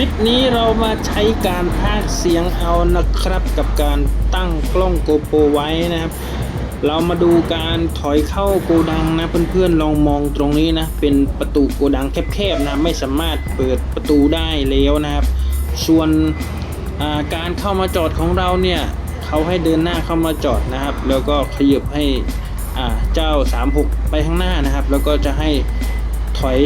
ลิปนี้เรามาใช้การพากเสียงเอานะครับ กับการตั้งกล้องโกโปรไว้นะครับ เรามาดูการถอยเข้าโกดังนะเพื่อนๆลองมองตรงนี้นะ เป็นประตูโกดังแคบๆนะไม่สามารถเปิดประตูได้แล้วนะครับ ส่วนาการเข้ามาจอดของเราเนี่ยเขาให้เดินหน้าเข้ามาจอดนะครับ แล้วก็ขยับให้เจ้า 36 ไปข้างหน้านะครับ แล้วก็จะให้ถอย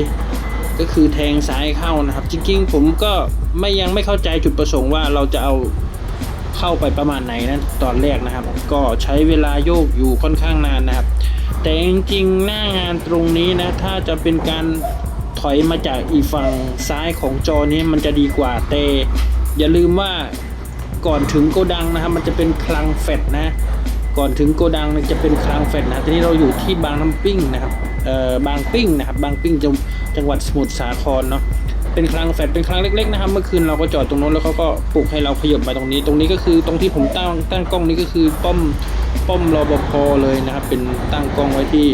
ก็คือแทงซ้ายเข้านะครับ จริงๆ ผมก็ไม่ยังไม่เข้าใจจุดประสงค์ว่าเราจะเอาเข้าไปประมาณไหนนะตอนแรกนะครับ ก็ใช้เวลาโยกอยู่ค่อนข้างนานนะครับ แต่จริงๆหน้างานตรงนี้นะ ถ้าจะเป็นการถอยมาจากอีกฝั่งซ้ายของจอนี้มันจะดีกว่าแต่อย่าลืมว่าก่อนถึงโกดังนะครับ มันจะเป็นคลังแฟดนะ ก่อนถึงโกดังเนี่ยจะเป็นคลังแฟดนะทีนี้เราอยู่ที่บางน้ำปิ้งนะครับ บางปิ้งนะครับบางปิ้งจังจังหวัดสมุทรสาครเนาะเป็นคลังแฟดเป็นคลังเล็กๆนะครับเมื่อคืนเราก็จอดตรงนู้นแล้วเขาก็ปลุกให้เราขยับมาตรงนี้ ตรงนี้ก็คือตรงที่ผมตั้งตั้งกล้องนี้ก็คือป้อมป้อมรปภเลยนะครับ เป็นตั้งกล้องไว้ที่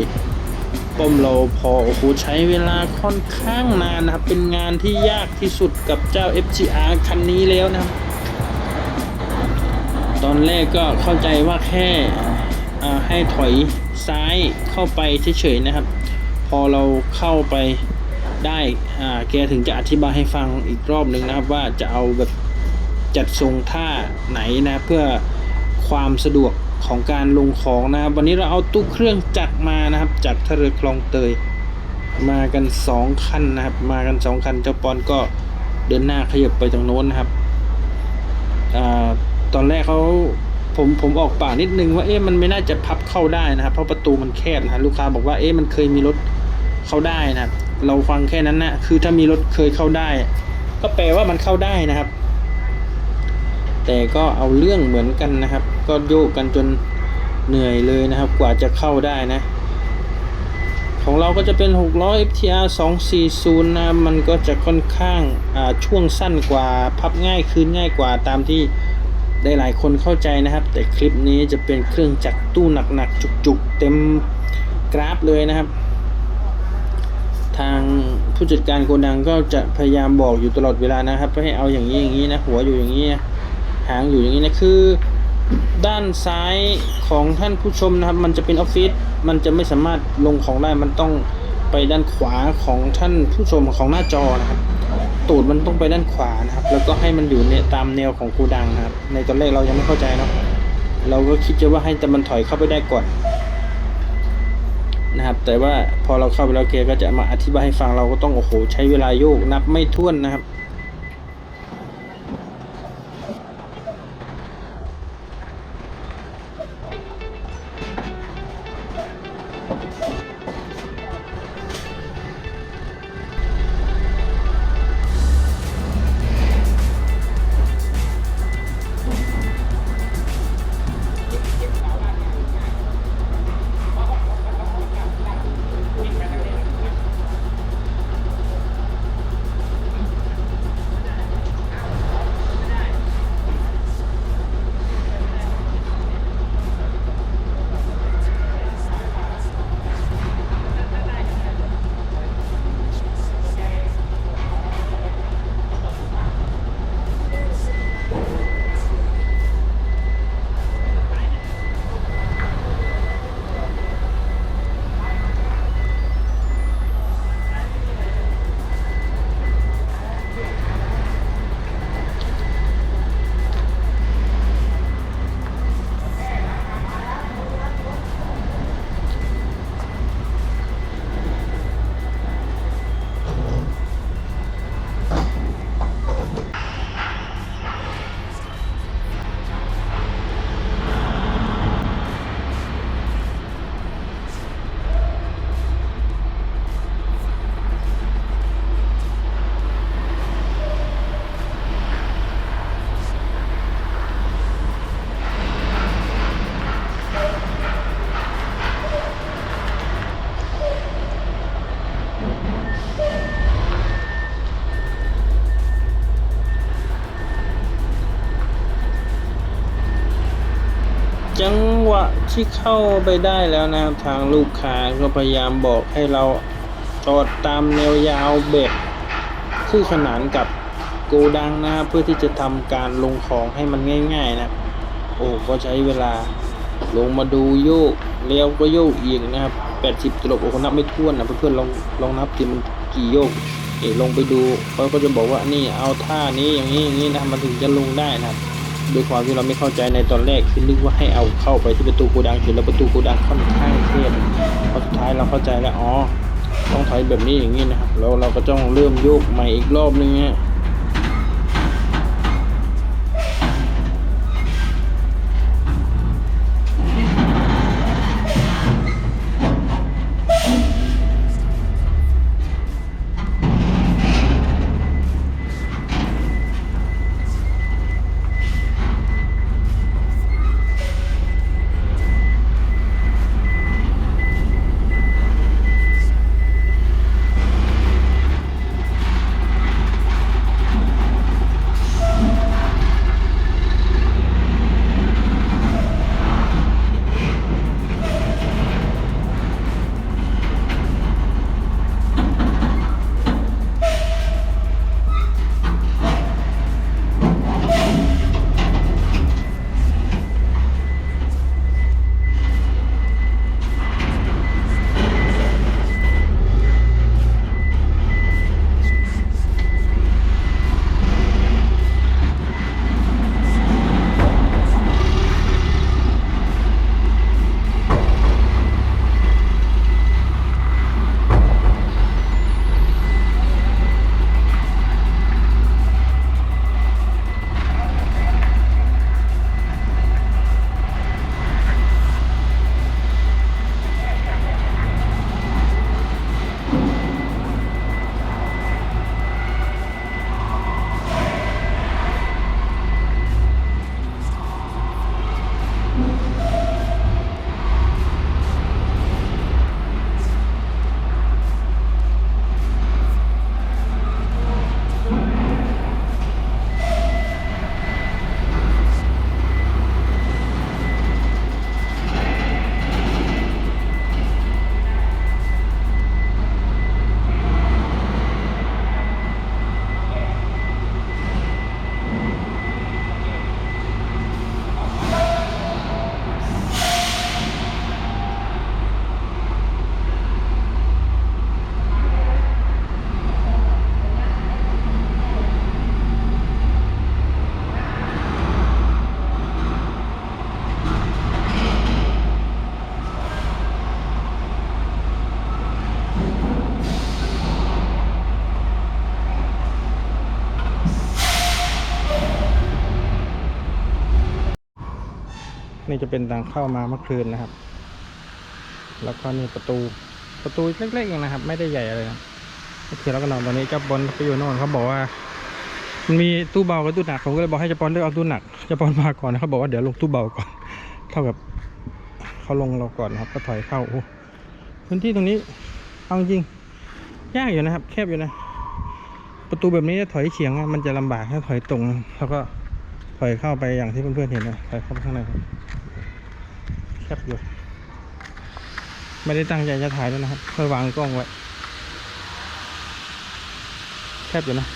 ป้อมรปภโอ้โหใช้เวลาค่อนข้างนานนะครับ เป็นงานที่ยากที่สุดกับเจ้า FGR คันนี้แล้วนะครับ ตอนแรกก็เข้าใจว่าแค่ ให้ถอยซ้ายเข้าไปเฉยๆนะครับ พอเราเข้าไปได้แกถึงจะอธิบายให้ฟังอีกรอบหนึ่งนะครับว่าจะเอาแบบจัดทรงท่าไหนนะเพื่อความสะดวกของการลงของนะครับ วันนี้เราเอาตู้เครื่องจักรมานะครับ จากท่าเรือคลองเตย มากันสองคันนะครับ มากันสองคันเจ้าปอนก็เดินหน้าขยับไปตรงโน้นนะครับอตอนแรกเขา ผมผมออกปากนิดนึงว่าเอ๊ะมันไม่น่าจะพับเข้าได้นะครับ เพราะประตูมันแคบนะฮะลูกค้าบอกว่าเอ๊ะมันเคยมีรถเข้าได้นะครับเราฟังแค่นั้นนะคือถ้ามีรถเคยเข้าได้ ก็แปลว่ามันเข้าได้นะครับ แต่ก็เอาเรื่องเหมือนกันนะครับ ก็โยกกันจนเหนื่อยเลยนะครับ กว่าจะเข้าได้นะ ของเราก็จะเป็น600 FTR 240 นะ มันก็จะค่อนข้างช่วงสั้นกว่าพับง่ายคืนง่ายกว่าตามที่ ได้หลายคนเข้าใจนะครับ แต่คลิปนี้จะเป็นเครื่องจักรตู้หนักๆจุกๆ เต็มกราฟเลยนะครับ ทางผู้จัดการโกดังก็จะพยายามบอกอยู่ตลอดเวลานะครับให้เอาอย่างนี้อย่างนี้นะหัวอยู่อย่างนี้หางอยู่อย่างนี้นะคือด้านซ้ายของท่านผู้ชมนะครับ มันจะเป็นออฟฟิศมันจะไม่สามารถลงของได้มันต้องไปด้านขวาของท่านผู้ชมของหน้าจอนะครับ ตูดมันต้องไปด้านขวานะครับ แล้วก็ให้มันอยู่ในตามแนวของกูดังนะครับ ในตอนแรกเรายังไม่เข้าใจเนาะเราก็คิดจะว่าให้แต่มันถอยเข้าไปได้ก่อนนะครับ แต่ว่าพอเราเข้าไปแล้วเกก็จะมาอธิบายให้ฟังเราก็ต้องโอ้โหใช้เวลาโยกนับไม่ถ้วนนะครับ ที่เข้าไปได้แล้วนะครับทางลูกค้าก็พยายามบอกให้เราจอดตามแนวยาวเบรกคู่ขนานกับโกดังนะครับเพื่อที่จะทำการลงของให้มันง่าย ๆ นะ โอ้ก็ใช้เวลาลงมาดูโยกแล้วก็โยกอีกนะครับ 80ตลบโอ้โหนับไม่ถ้วนนะเพื่อนๆลองลองนับดิมันกี่โยกเอ๋ลงไปดูเขาก็จะบอกว่านี่เอาท่านี้อย่างนี้อย่างนี้นะมันถึงจะลงได้นะครับ ด้วยความที่เราไม่เข้าใจในตอนแรกคือนึกว่าให้เอาเข้าไปที่ประตูโกดังเสร็จแล้วประตูโกดังค่อนข้างเทพพอสุดท้ายเราเข้าใจแล้วอ๋อต้องถอยแบบนี้อย่างนี้นะครับแล้วเราก็ต้องเริ่มโยกใหม่อีกรอบนึงฮะ นี่จะเป็นทางเข้ามาเมื่อคืนนะครับ แล้วก็นี่ประตูประตูเล็กๆเองนะครับ ไม่ได้ใหญ่อะไรนะเมื่อคืนเราก็นอนตอนนี้เจ้าบอลไปอยู่โน่นเขาบอกว่ามันมีตู้เบากับตู้หนักผมก็เลยบอกให้เจ้าบอลเลือกเอาตู้หนักเจ้าบอลมาก่อนนะเขาบอกว่าเดี๋ยวลงตู้เบาก่อนเท่ากับเขาลงเราก่อนนะครับ ก็ถอยเข้าโอ้พื้นที่ตรงนี้เอาจริงยากอยู่นะครับ แคบอยู่นะ ประตูแบบนี้ถอยเฉียงมันจะลำบากถ้าถอยตรงแล้วก็ ถอยเข้าไปอย่างที่เพื่อนๆเห็นนะถอยเข้าไปข้างในครับแคบอยู่ไม่ได้ตั้งใจจะถ่ายด้วยนะครับเพื่อวางกล้องไว้แคบอยู่นะ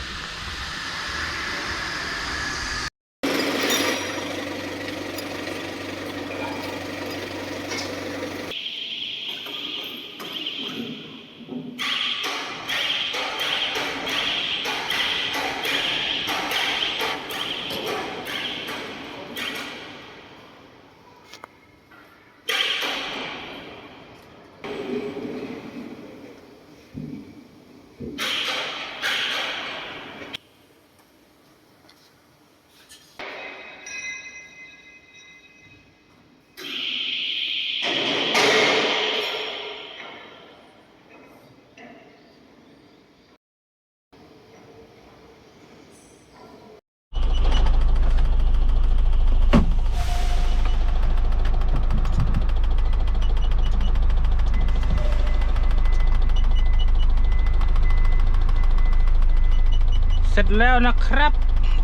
แล้วนะครับ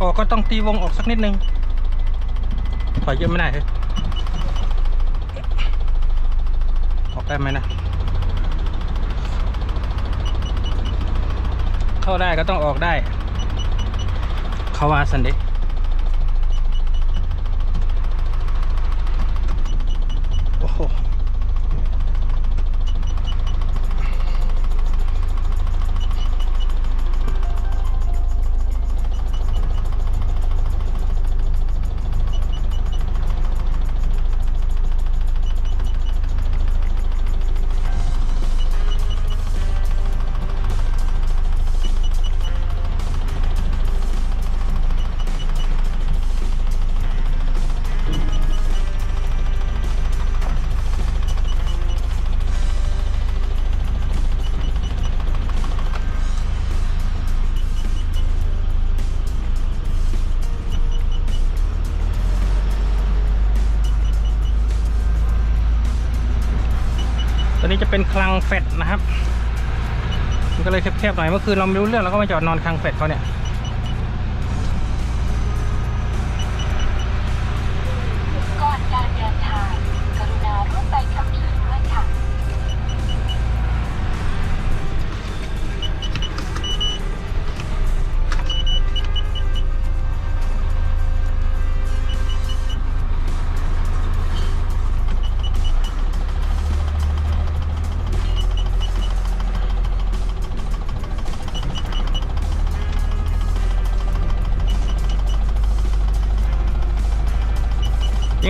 ออกก็ต้องตีวงออกสักนิดนึงถอยเยอะไม่ได้เลยออกได้ไหมนะ เข้าได้ก็ต้องออกได้ เขาว่าสันเด ตอนนี้จะเป็นคลังเฟดนะครับ มันก็เลยแคบๆหน่อยเมื่อคืนเราไม่รู้เรื่องเราก็มาจอดนอนคลังเฟดเขาเนี่ย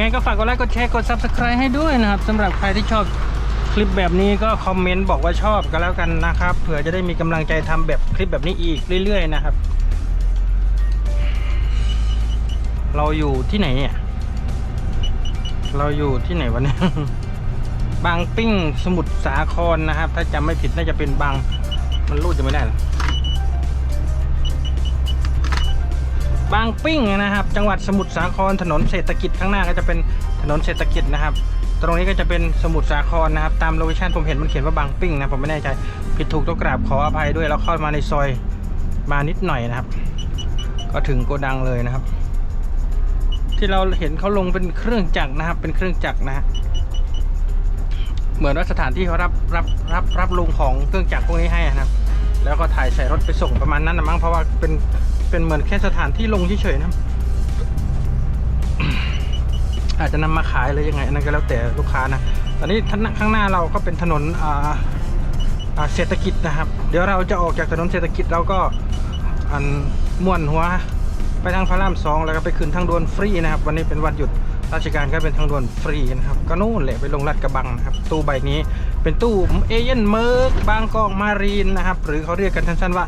งไงก็ฝากกดไลค์กดแชร์กด Subscribe ให้ด้วยนะครับสำหรับใครที่ชอบคลิปแบบนี้ก็คอมเมนต์บอกว่าชอบก็แล้วกันนะครับเผื่อจะได้มีกำลังใจทำแบบคลิปแบบนี้อีกเรื่อย ๆ นะครับ เราอยู่ที่ไหนเนี่ยเราอยู่ที่ไหนวะเนี่ยบางปิ้งสมุทรสาครนะครับ ถ้าจำไม่ผิดน่าจะเป็นบางมันรูดจะไม่ได้หรอ บางปิ้งนะครับ จังหวัดสมุทรสาครถนนเศรษฐกิจข้างหน้าก็จะเป็นถนนเศรษฐกิจนะครับ ตรงนี้ก็จะเป็นสมุทรสาครนะครับ ตามโลเคชั่นผมเห็นมันเขียนว่าบางปิ้งนะผมไม่แน่ใจผิดถูกต้องกราบขออภัยด้วยแล้วเข้ามาในซอยมานิดหน่อยนะครับ ก็ถึงโกดังเลยนะครับ ที่เราเห็นเขาลงเป็นเครื่องจักรนะครับ เป็นเครื่องจักรนะฮะเหมือนว่าสถานที่เขารับรับรับรับลงของเครื่องจักรพวกนี้ให้นะครับ แล้วก็ถ่ายใส่รถไปส่งประมาณนั้นนะมั้งเพราะว่าเป็น เป็นเหมือนแค่สถานที่ลงเฉยๆนะอาจจะนำมาขายเลยยังไงอันนั้นก็แล้วแต่ลูกค้านะ ตอนนี้ท่านข้างหน้าเราก็เป็นถนนอ่าเศรษฐกิจนะครับ เดี๋ยวเราจะออกจากถนนเศรษฐกิจเราก็อันม่วนหัว ไปทางพระรามสองแล้วก็ไปขึ้นทางด่วนฟรีนะครับ วันนี้เป็นวันหยุดราชการก็เป็นทางด่วนฟรีนะครับ ก็นู่นแหละไปลงลาดกระบังนะครับ ตู้ใบนี้เป็นตู้เอเย่นเมิร์กบางกอกมารีนนะครับ หรือเขาเรียกกันสั้นๆว่า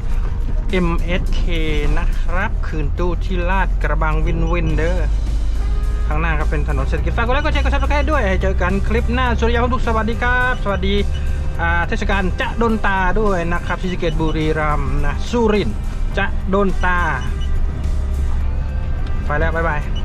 MSK นะครับ คืนตู้ที่ลาดกระบังวินวินเดอร์ข้างหน้าก็เป็นถนนเศรษฐกิจฝากกดไลค์กดแชร์กดซับสไครต์ด้วยให้เจอกันคลิปหน้าสุริยาพุทุกสวัสดีครับ สวัสดีเทศกาลจะโดนตาด้วยนะครับที่สเกตบุรีรัมนะสุรินจะโดนตา ไปแล้ว บ๊ายบาย